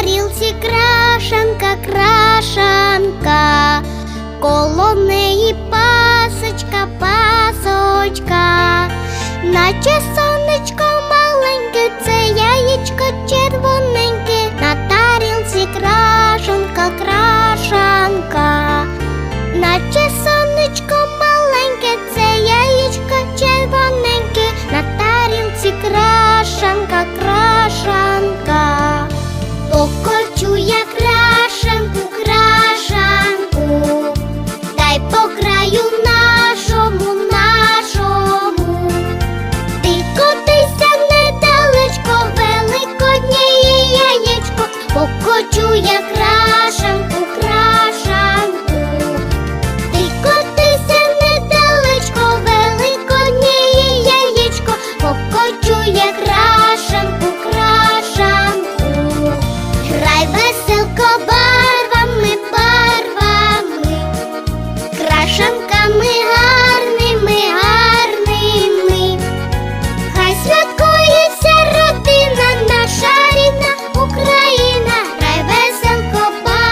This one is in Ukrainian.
тарілці крашенка, крашенка, коло неї пасочка, пасочка, наче сонечко маленьке, це яєчко червоненьке, на тарілці крашенка, крашенка. знаю.